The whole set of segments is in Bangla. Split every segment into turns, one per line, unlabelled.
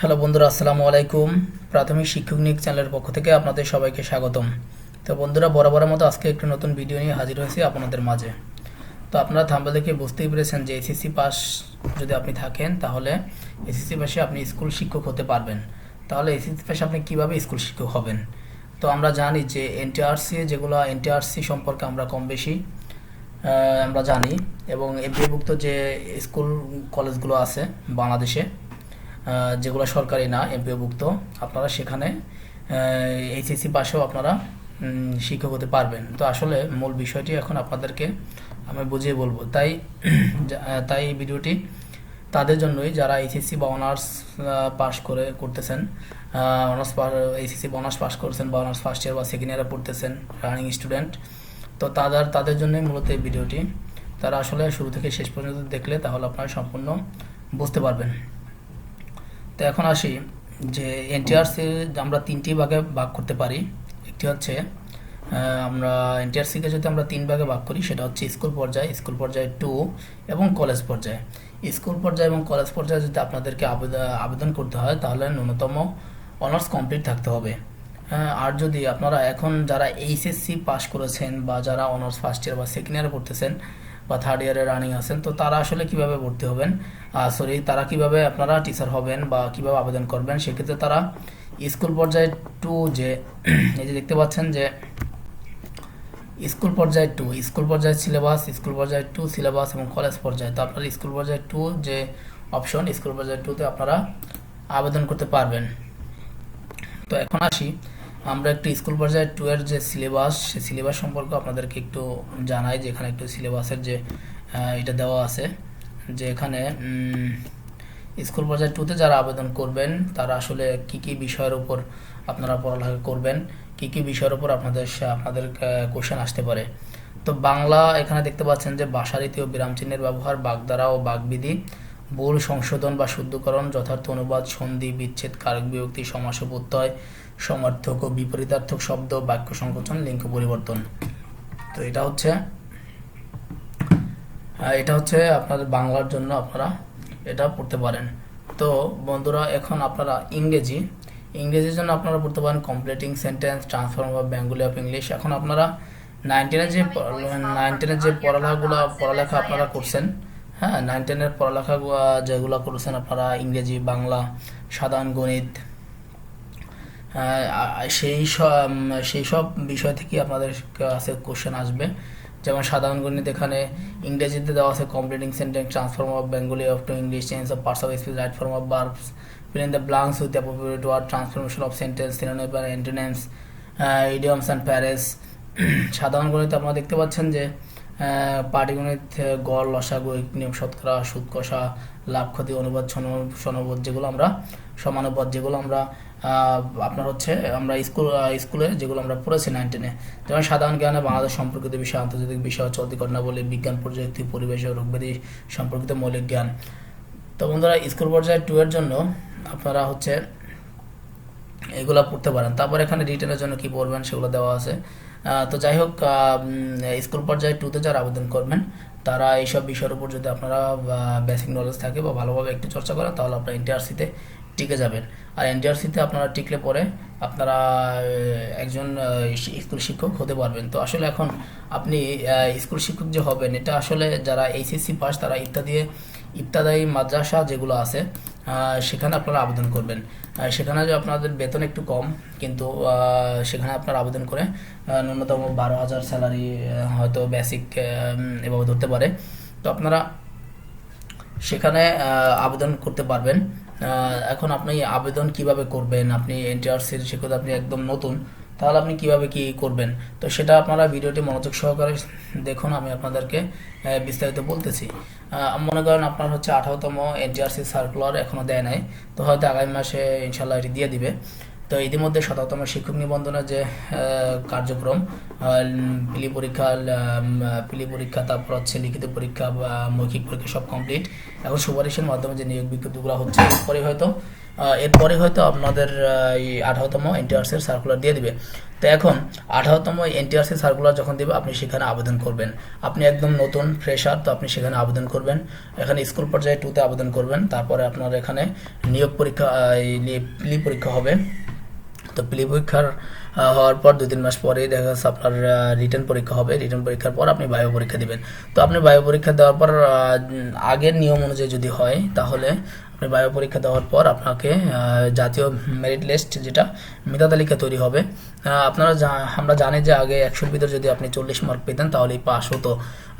হ্যালো বন্ধুরা, আসসালামু আলাইকুম। প্রাথমিক শিক্ষক নিক চ্যানেলের পক্ষ থেকে আপনাদের সবাইকে স্বাগতম। তো বন্ধুরা, বরাবরের মতো আজকে একটি নতুন ভিডিও নিয়ে হাজির হয়েছি আপনাদের মাঝে। তো আপনারা থাম্বেল দেখে বুঝতেই পেরেছেন যে এসএসসি পাস যদি আপনি থাকেন, তাহলে এসএসসি পাশে আপনি স্কুল শিক্ষক হতে পারবেন। তাহলে এসএসসি পাশে আপনি কীভাবে স্কুল শিক্ষক হবেন? তো আমরা জানি যে এনটিআরসি, যেগুলো এনটিআরসি সম্পর্কে আমরা কম বেশি আমরা জানি। এবং এমপিভুক্ত যে স্কুল, কলেজগুলো আছে বাংলাদেশে যেগুলো সরকারি না, এমপিওভুক্ত, আপনারা সেখানে এইচএসসি পাশেও আপনারা শিক্ষক হতে পারবেন। তো আসলে মূল বিষয়টি এখন আপনাদেরকে আমি বুঝিয়ে বলব। তাই তাই এই ভিডিওটি তাদের জন্যই যারা এইচএসসি বা অনার্স পাশ করে করতেছেন অনার্স এইচএসসি বা অনার্স পাশ করছেন বা অনার্স ফার্স্ট ইয়ার বা সেকেন্ড ইয়ারে পড়তেছেন, রানিং স্টুডেন্ট, তো তাদের তাদের জন্যই মূলত এই ভিডিওটি। তারা আসলে শুরু থেকে শেষ পর্যন্ত দেখলে তাহলে আপনারা সম্পূর্ণ বুঝতে পারবেন। তো এখন আসি যে এনটিআরসি আমরা তিনটি ভাগে ভাগ করতে পারি। একটি হচ্ছে আমরা এনটিআরসিকে যদি আমরা তিন ভাগে ভাগ করি, সেটা হচ্ছে স্কুল পর্যায়ে স্কুল পর্যায়ে টু এবং কলেজ পর্যায়ে। স্কুল পর্যায়ে এবং কলেজ পর্যায়ে যদি আপনাদেরকে আবেদন করতে হয়, তাহলে ন্যূনতম অনার্স কমপ্লিট থাকতে হবে। আর যদি আপনারা এখন যারা এইচএসসি পাস করেছেন বা যারা অনার্স ফার্স্ট ইয়ার বা সেকেন্ড ইয়ারে পড়তেছেন বা থার্ড ইয়ারে রানিং আছেন, তো তারা আসলে কীভাবে ভর্তি হবেন? সরি তারা কীভাবে আপনারা টিচার হবেন বা কীভাবে আবেদন করবেন? সেক্ষেত্রে তারা স্কুল পর্যায়ে টু যে, এই যে দেখতে পাচ্ছেন যে, স্কুল পর্যায়ে টু স্কুল পর্যায়ে সিলেবাস স্কুল পর্যায়ে টু সিলেবাস এবং কলেজ পর্যায়ে। তো আপনারা স্কুল পর্যায়ে টু যে অপশন স্কুল পর্যায়ে টুতে আপনারা আবেদন করতে পারবেন। তো এখন আসি। আমরা একটু স্কুল পর্যায়ে টু এর যে সিলেবাস সে সিলেবাস সম্পর্কে আপনাদেরকে একটু জানাই যে এখানে একটু সিলেবাসের যে এটা দেওয়া আছে। যে এখানে স্কুল পর্যায়ে টুতে যারা আবেদন করবেন, তারা আসলে কি কি বিষয়ের উপর আপনারা পড়ালেখা করবেন, কি কি বিষয়ের উপর আপনাদের আপনাদের কোশ্চেন আসতে পারে। তো বাংলা এখানে দেখতে পাচ্ছেন যে ভাষারীতি ও বিরাম চিহ্নের ব্যবহার বাগধারা ও বাগবিধি। ভুল সংশোধন বা শুদ্ধকরণ যথার্থ অনুবাদ সন্ধি বিচ্ছেদ কারক বিভক্তি সমাস প্রত্যয় সমার্থক ও বিপরীতার্থক শব্দ বাক্য সংকোচন লিঙ্গ পরিবর্তন। তো এটা হচ্ছে এটা হচ্ছে আপনাদের বাংলার জন্য আপনারা এটা পড়তে পারেন। তো বন্ধুরা এখন আপনারা ইংরেজি ইংরেজির জন্য আপনারা পড়তে পারেন completing sentence transform of Bengali of English এখন আপনারা নাইন টেনের যে নাইন টেনের যে পড়ালেখাগুলো পড়ালেখা আপনারা করছেন হ্যাঁ নাইন টেনের পড়ালেখা যেগুলো করেছেন আপনারা ইংরেজি বাংলা সাধারণ গণিত সেই সব সেই সব বিষয় থেকে আপনাদের কাছে কোশ্চেন আসবে। যেমন সাধারণ গণিত এখানে ইংরেজিতে দেওয়া আছে completing sentence transform of Bengali of to English change of parts of speech right form of verbs blanks with the appropriate word transformation of sentence synonym and antonyms uh, idioms and pairs সাধারণ গণিত আপনারা দেখতে পাচ্ছেন যে পাটিগণিত গড় লসাগু নিয়ম, শতকরা সুদ কষা লাভ, ক্ষতি, অনুবাদ, সন- সনবোধ যেগুলো আমরা সমানুপাত যেগুলো আমরা আপনার হচ্ছে আমরা স্কুল স্কুলে যেগুলো আমরা পড়েছি নাইন টেনে যেমন সাধারণ জ্ঞানে বাংলাদেশ সম্পর্কিত বিষয়, আন্তর্জাতিক বিষয় চলতি ঘটনাবলী বিজ্ঞান, প্রযুক্তি, পরিবেশ ও রোগব্যাধি সম্পর্কিত মৌলিক জ্ঞান। তো বন্ধুরা, স্কুল পর্যায়ে টু এর জন্য আপনারা হচ্ছে এগুলো পড়তে পারেন। তারপর এখানে রিটেনের জন্য কি পড়বেন সেগুলো দেওয়া আছে। তো যাই হোক স্কুল পর্যায়ে টুতে যারা আবেদন করবেন, তারা এইসব বিষয়ের উপর যদি আপনারা বেসিক নলেজ থাকে বা ভালোভাবে একটু চর্চা করেন, তাহলে আপনারা এনটিআরসিতে টিকে যাবেন। আর এনটিআরসিতে আপনারা টিকলে পরে আপনারা একজন স্কুল শিক্ষক হতে পারবেন। তো আসলে এখন আপনি স্কুল শিক্ষক যে হবেন, এটা আসলে যারা এইচএসসি পাস তারা ইত্যাদি ইত্যাদি মাদ্রাসা যেগুলো আছে সেখানে আপনারা আবেদন করবেন। সেখানে যে আপনাদের বেতন একটু কম, কিন্তু সেখানে আপনারা আবেদন করে ন্যূনতম বারো হাজার স্যালারি হয়তো বেসিক এভাবে ধরতে পারে। তো আপনারা সেখানে আবেদন করতে পারবেন। এখন আপনি আবেদন কীভাবে করবেন? আপনি এনটিআরসির সেক্ষেত্রে আপনি একদম নতুন। তাহলে আপনি কীভাবে কি করবেন? তো সেটা আপনারা ভিডিওটি মনোযোগ সহকারে দেখুন, আমি আপনাদেরকে বিস্তারিত বলতেছি। মনে করেন আপনার হচ্ছে আঠারোতম এনটিআরসি সার্কুলার এখনও দেয় নাই, তো হয়তো আগামী মাসে ইনশাল্লাহ এটি দিয়ে দিবে। তো ইতিমধ্যে শততম শিক্ষক নিবন্ধনের যে কার্যক্রম পিলি পরীক্ষা পিলি পরীক্ষা, তারপর হচ্ছে লিখিত পরীক্ষা মৌখিক পরীক্ষা সব কমপ্লিট এখন সুপারিশের মাধ্যমে যে নিয়োগ বিজ্ঞপ্তিগুলো হচ্ছে, এরপরে হয়তো এরপরে হয়তো আপনাদের এই আঠারোতম এনটিআরসির সার্কুলার দিয়ে দিবে। তো এখন আঠারোতম এনটিআরসি সার্কুলার যখন দেবে, আপনি সেখানে আবেদন করবেন। আপনি একদম নতুন ফ্রেশার তো আপনি সেখানে আবেদন করবেন। এখানে স্কুল পর্যায়ে টুতে আবেদন করবেন। তারপরে আপনার এখানে নিয়োগ পরীক্ষা প্লি পরীক্ষা হবে। তো প্লি পরীক্ষার হওয়ার পর দু তিন মাস পরেই দেখা যাচ্ছে আপনার রিটার্ন পরীক্ষা হবে। রিটার্ন পরীক্ষার পর আপনি বায়ো পরীক্ষা দেবেন। তো আপনি বায়ো পরীক্ষা দেওয়ার পর আগের নিয়ম অনুযায়ী যদি হয়, তাহলে আপনি বায়ো পরীক্ষা দেওয়ার পর আপনাকে জাতীয় মেরিট লিস্ট যেটা মেধা তালিকা তৈরি হবে। আপনারা আমরা জানি যে আগে একশোর ভিতরে যদি আপনি চল্লিশ মার্ক পেতেন, তাহলেই পাস হতো।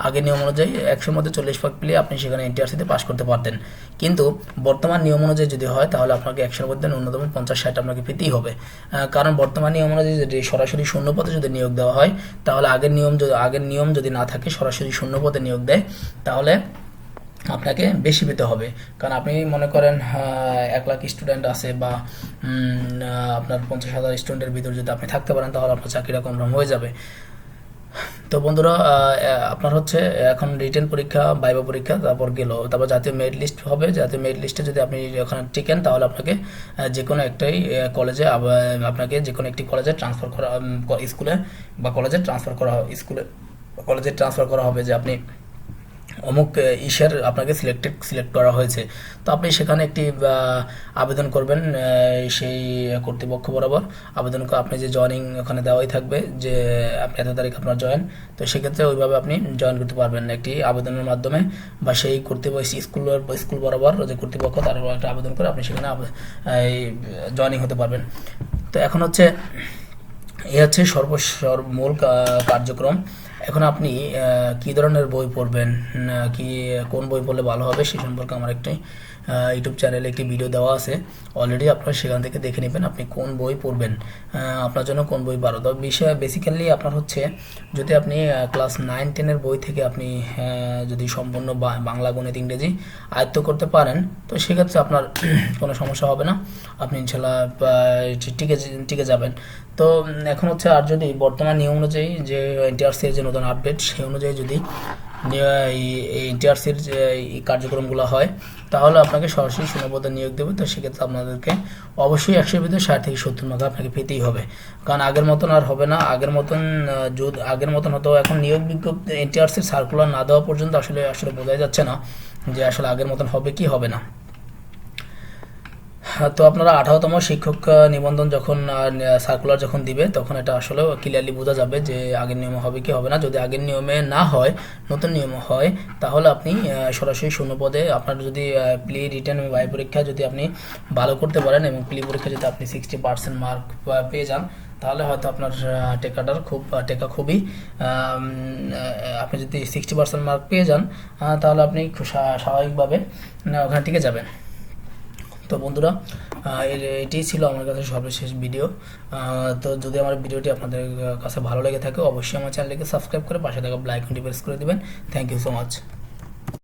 আগের নিয়ম অনুযায়ী একশোর মধ্যে চল্লিশ মার্ক পেলে আপনি সেখানে এনটিআরসিতে পাস করতে পারতেন। কিন্তু বর্তমান নিয়ম অনুযায়ী যদি হয়, তাহলে আপনাকে একশোর মধ্যে ন্যূনতম পঞ্চাশ ষাট আপনাকে পেতেই হবে। কারণ বর্তমান নিয়ম অনুযায়ী যদি সরাসরি শূন্য পদে যদি নিয়োগ দেওয়া হয়, তাহলে আগের নিয়ম যদি, আগের নিয়ম যদি না থাকে, সরাসরি শূন্য পদে নিয়োগ দেয়, তাহলে আপনাকে বেশি পেতে হবে। কারণ আপনি মনে করেন এক লাখ স্টুডেন্ট আছে বা আপনার পঞ্চাশ হাজার স্টুডেন্টের ভিতর যদি আপনি থাকতে পারেন, তাহলে আপনার চাকরিটা কনফার্ম হয়ে যাবে। তো বন্ধুরা আপনার হচ্ছে এখন রিটেন পরীক্ষা বাইবা পরীক্ষা, তারপর গেল। তারপর জাতীয় মেরিট লিস্ট হবে। জাতীয় মেরিট লিস্টে যদি আপনি ওখানে টিকেন, তাহলে আপনাকে যে কোনো একটাই কলেজে আপনাকে যে কোনো একটি কলেজে ট্রান্সফার করা স্কুলে বা কলেজে ট্রান্সফার করা স্কুলে কলেজে ট্রান্সফার করা হবে যে আপনি অমুক ইসের আপনাকে সিলেক্টেড সিলেক্ট করা হয়েছে। তো আপনি সেখানে একটি আবেদন করবেন সেই কর্তৃপক্ষ বরাবর। আবেদন আপনি যে জয়নিং ওখানে দেওয়াই থাকবে, যে আপনি এত তারিখ আপনার জয়েন তো সেক্ষেত্রে ওইভাবে আপনি জয়েন করতে পারবেন একটি আবেদনের মাধ্যমে। বা সেই কর্তৃপক্ষ স্কুলের স্কুল বরাবর যে কর্তৃপক্ষ, তার একটা আবেদন করে আপনি সেখানে জয়নিং হতে পারবেন। তো এখন হচ্ছে, এই হচ্ছে সর্বসর মূল কার্যক্রম। এখন আপনি কি ধরনের বই পড়বেন কি, কোন বই পড়লে ভালো হবে সে সম্পর্কে আমার একটি ইউটিউব চ্যানেলে একটি ভিডিও দেওয়া আছে। অলরেডি আপনারা সেখান থেকে দেখে নেবেন আপনি কোন বই পড়বেন। আপনার জন্য কোন বই ভালো। তবে বিষয় বেসিক্যালি আপনার হচ্ছে, যদি আপনি ক্লাস নাইন টেনের বই থেকে আপনি যদি সম্পূর্ণ বাংলা, গণিত, ইংরেজি আয়ত্ত করতে পারেন, তো সেক্ষেত্রে আপনার কোনো সমস্যা হবে না। আপনি ইনশাল্লাহ টিকে টিকে যাবেন। তো এখন হচ্ছে আর যদি বর্তমান নিয়ম অনুযায়ী যে এনটিআরসির যে নতুন আপডেট সেই অনুযায়ী যদি এই এনটিআরসির যে কার্যক্রমগুলো হয়, তাহলে আপনাকে সরাসরি শূন্যপদে নিয়োগ দেবে। তো সেক্ষেত্রে আপনাদেরকে অবশ্যই একশোর ভিতরে ষাট থেকে সত্তর মার্ক আপনাকে পেতেই হবে। কারণ আগের মতন আর হবে না। আগের মতন যদি আগের মতন হতো এখন নিয়োগ বিজ্ঞপ্তি এনটিআরসির সার্কুলার না দেওয়া পর্যন্ত আসলে আসলে বোঝাই যাচ্ছে না যে আসলে আগের মতন হবে কি হবে না। তো আপনারা আঠারোতম শিক্ষক নিবন্ধন যখন সার্কুলার যখন দিবে, তখন এটা আসলে ক্লিয়ারলি বোঝা যাবে যে আগের নিয়মে হবে কি হবে না। যদি আগের নিয়মে না হয়, নতুন নিয়ম হয়, তাহলে আপনি সরাসরি শূন্য পদে আপনার যদি প্লি রিটার্ন এবং বাই পরীক্ষা যদি আপনি ভালো করতে পারেন এবং প্লি পরীক্ষা যদি আপনি সিক্সটি পার্সেন্ট মার্ক পেয়ে যান, তাহলে হয়তো আপনার টেকাটার খুব টেকা খুবই আপনি যদি সিক্সটি পার্সেন্ট মার্ক পেয়ে যান তাহলে আপনি স্বাভাবিকভাবে ওখানে টিকে যাবেন। তো বন্ধুরা এটি ছিল আমার কাছে সর্বশেষ ভিডিও তো যদি আমার ভিডিওটি আপনাদের কাছে ভালো লেগে থাকে, অবশ্যই আমার চ্যানেলকে সাবস্ক্রাইব করে পাশে থাকা ব্লাইকনটি প্রেস করে দেবেন। Thank you so much